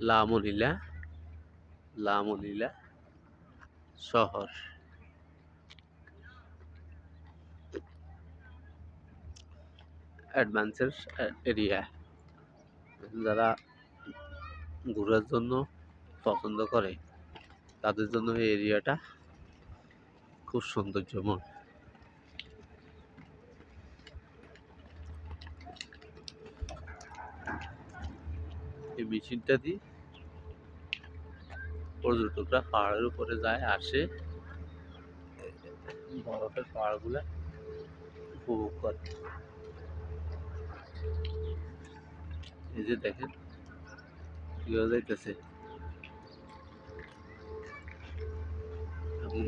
লা মনিলা লা মনিলা শহর। Adventure area. যারা ঘোরার জন্য পছন্দ করে, তাদের জন্য এই এরিয়াটা খুব সৌন্দর্যময়। এই মেশিনটা দিয়ে পর্যটকরা পাহাড়ের উপরে যায়, আসে। বরফের পাহাড়গুলা উপভোগ করে। এই যে দেখেন, কীভাবে যাইতেছে।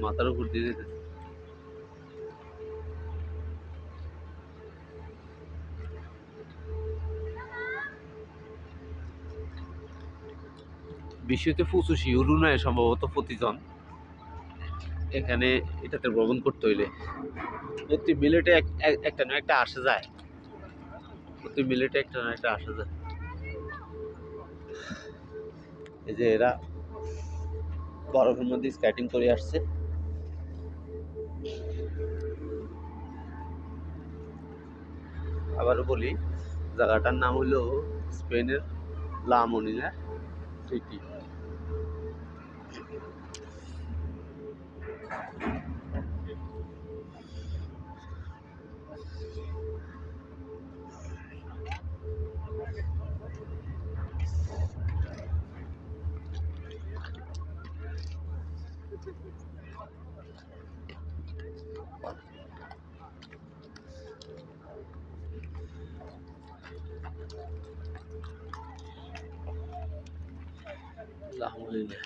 মাথার উপর দিয়ে যেতেছে বিশ্বতে শিউরু নয় সম্ভবত প্রতিজন। এখানে এটাতে ভ্রমণ করতে হইলে। প্রতি মিলেটে এক- এক- একটা না একটা আসে যায়। প্রতি মিলেটে একটা না একটা আসে যায়। এই যে এরা বরফের মধ্যে স্কেটিং করে আসছে। আবারও বলি, জায়গাটার নাম হলো স্পেনের লা মনিলা। City. লা মনিলা